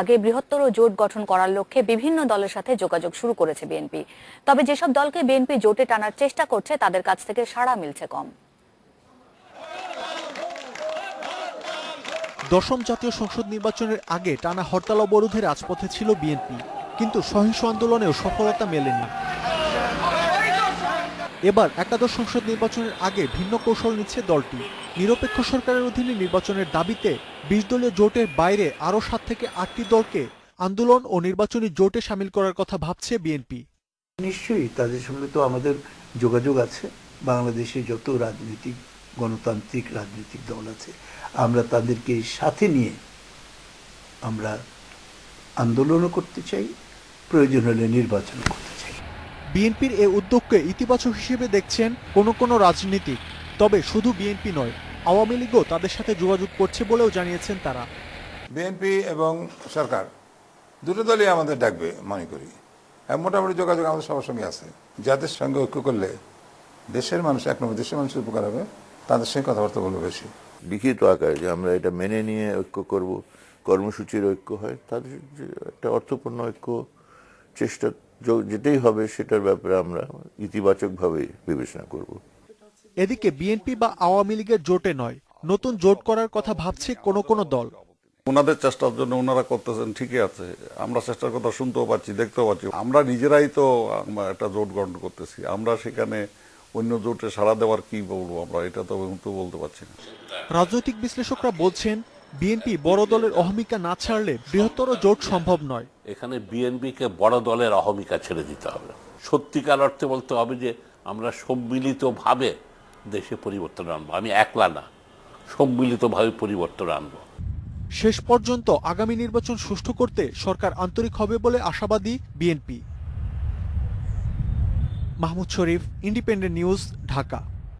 আগে বৃহত্তর জোট গঠন করার লক্ষ্যে বিভিন্ন দলের সাথে যোগাযোগ শুরু করেছে বিএনপি। তবে যেসব দলকে বিএনপি জোটে টানার চেষ্টা করছে, তাদের কাছ থেকে সাড়া মিলছে কম। দশম জাতীয় সংসদ নির্বাচনের আগে টানা হরতাল অবরোধে রাজপথে ছিল বিএনপি, কিন্তু সহিংস আন্দোলনেও সফলতা মেলেনি। এবার একাদশ সংসদ নির্বাচনের আগে ভিন্ন কৌশল নিচ্ছে দলটি। নিরপেক্ষ সরকারের অধীনে নির্বাচনের দাবিতে বিশ দলীয় জোটের বাইরে আরও সাত থেকে আটটি দলকে আন্দোলন ও নির্বাচনী জোটে সামিল করার কথা ভাবছে বিএনপি। নিশ্চয়ই তাদের সঙ্গে তো আমাদের যোগাযোগ আছে। বাংলাদেশে যত রাজনৈতিক, গণতান্ত্রিক, রাজনৈতিক দল আছে, আমরা তাদেরকে সাথে নিয়ে আমরা আন্দোলনও করতে চাই, প্রয়োজন হলে নির্বাচন করতে চাই। বিএনপির এ উদ্যোগকে ইতিবাচক হিসেবে দেখছেন কোনো কোনো রাজনীতিক। তবে শুধু বিএনপি নয় আওয়ামী লীগও তাদের সাথে যোগাযোগ করছে বলেও জানিয়েছেন তারা। বিএনপি এবং সরকার দুটো দলই আমাদের ডাকবে মনে করি। আর মোটামুটি যোগাযোগ আমাদের সবার সঙ্গে আছে। যাদের সঙ্গে ঐক্য করলে দেশের মানুষ এক নম্বর দেশের মানুষের উপকার হবে তাদের সঙ্গে কথাবার্তা বলব বেশি। লিখিত আকারে যে আমরা এটা মেনে নিয়ে ঐক্য করব কর্মসূচির ঐক্য হয় তাদের একটা অর্থপূর্ণ ঐক্য চেষ্টা যেতেই হবে সেটার ব্যাপারে আমরা ইতিবাচকভাবে বিবেচনা করব। এদিকে বিএনপি বা আওয়ামী লীগের জোটে নয় নতুন জোট করার কথা ভাবছে কোনো কোনো দল। ওনাদের চেষ্টার জন্য ওনারা করতেছেন ঠিকই আছে। আমরা চেষ্টার কথা শুনতেও পাচ্ছি দেখতেও পাচ্ছি। আমরা নিজেরাই তো একটা জোট গঠন করতেছি। আমরা সেখানে অন্য জোটে সাড়া দেওয়ার কি বলব আমরা? এটা তো বলতে পারছি না। রাজনৈতিক বিশ্লেষকরা বলছেন বিএনপি বড় দলের অহমিকা না ছাড়লে বৃহত্তর জোট সম্ভব নয়। এখানে বিএনপিকে বড় দলের অহমিকা ছেড়ে দিতে হবে। সত্যিকার অর্থে বলতে হবে যে আমরা সম্মিলিতভাবে দেশে পরিবর্তন আনব। আমি একলা না সম্মিলিতভাবে পরিবর্তন আনব। শেষ পর্যন্ত আগামী নির্বাচন সুষ্ঠু করতে সরকার আন্তরিক হবে বলে আশাবাদী BNP Mahmud Sharif Independent News Dhaka.